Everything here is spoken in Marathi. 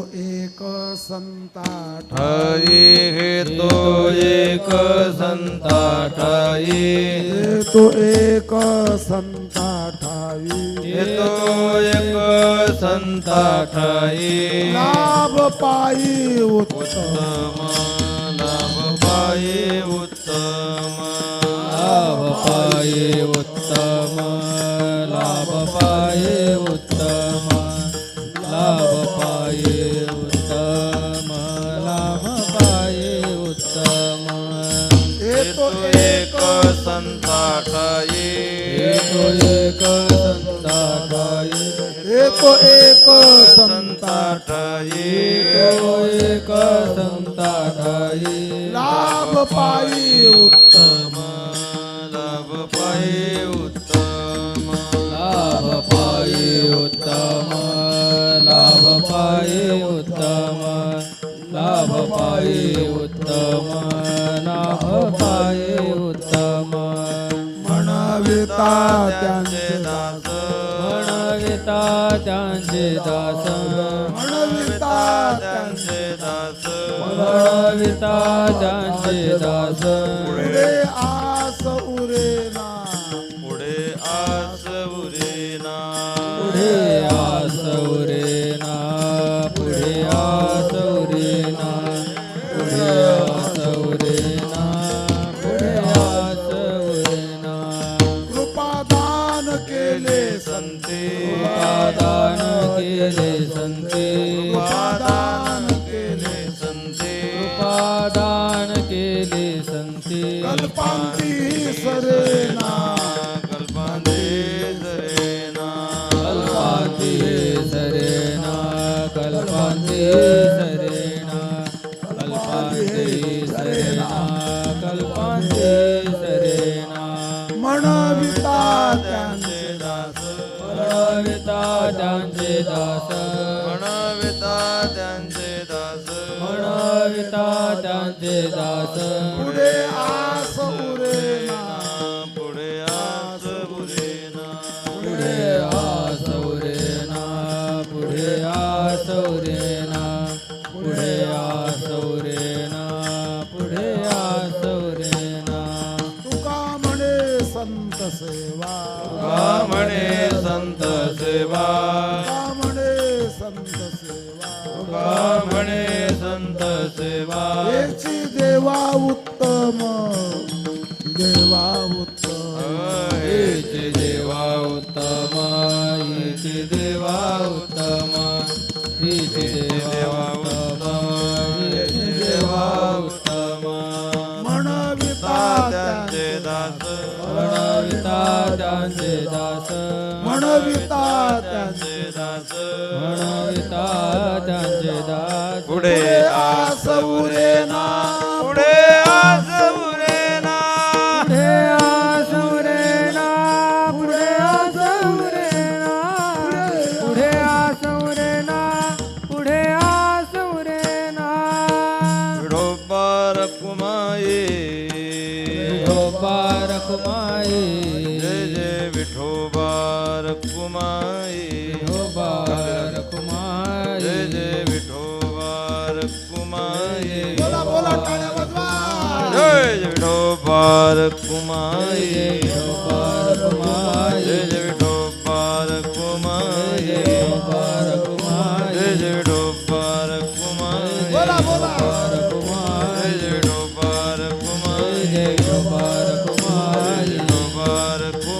एक संता ठाई हेतो एक संता ठाई येतो एक संता ठाई हेतो एक संता ठाई लाभ पायी उत्तम। उत्तम लाभ पाये उत्तम लाभ पाये उत्तम लाभ पाये उत्तम। एक संता ठाई येतो एक संता ठाई येतो एक संता संता ठाई येतो एक संता ठाई लाभ पाई उत्तम लाभ पाई उत्तम। लाभ पाई उत्तम लाभ पाई उत्तम। लाभ पाये उत्तम लाभ पाये उत्तम। म्हणविता त्यांचे दास। म्हणविता त्यांचे दास। म्हणविता त्यांचे दास। म्हणविता त्यांचे दास। पुढे आस उरेना पुढे आस उरेना पुढे केले संते. उपादान केले संते. उपादान केले संते. कल्पांती सरेना कल्पांते जरेना कल्पांते सरेना कल्पांते सरेना कल्पांते सरेना म्हणविता त्यांचे दास। म्हणविता त्यांचे दास। म्हणविता त्यांचे दास। पुढे आस सेवा। म्हणे संत सेवा। म्हणे संत सेवा। म्हणे संत सेवा। याची देवा उत्तम। देवा उत्तम। हेचे देवा उत्तम। हिचे देवा उत्तम। हिचे देवा त्यांचे दास म्हणविता त्यांचे दास. म्हणविता त्यांचे दास. पुढे आस उरेना पुढे आस उरेना पुढे आस उरेना पुढे आस उरेना पुढे आस उरेना पुढे आस उरेना विठोबार कुमाये विठोबा रखुमाई પાર કુમાય પાર કુમાય જય જય પાર કુમાય પાર કુમાય જય જય પાર કુમાય બોલા બોલા પાર કુમાય જય પાર કુમાય પાર કુમાય પાર કુમાય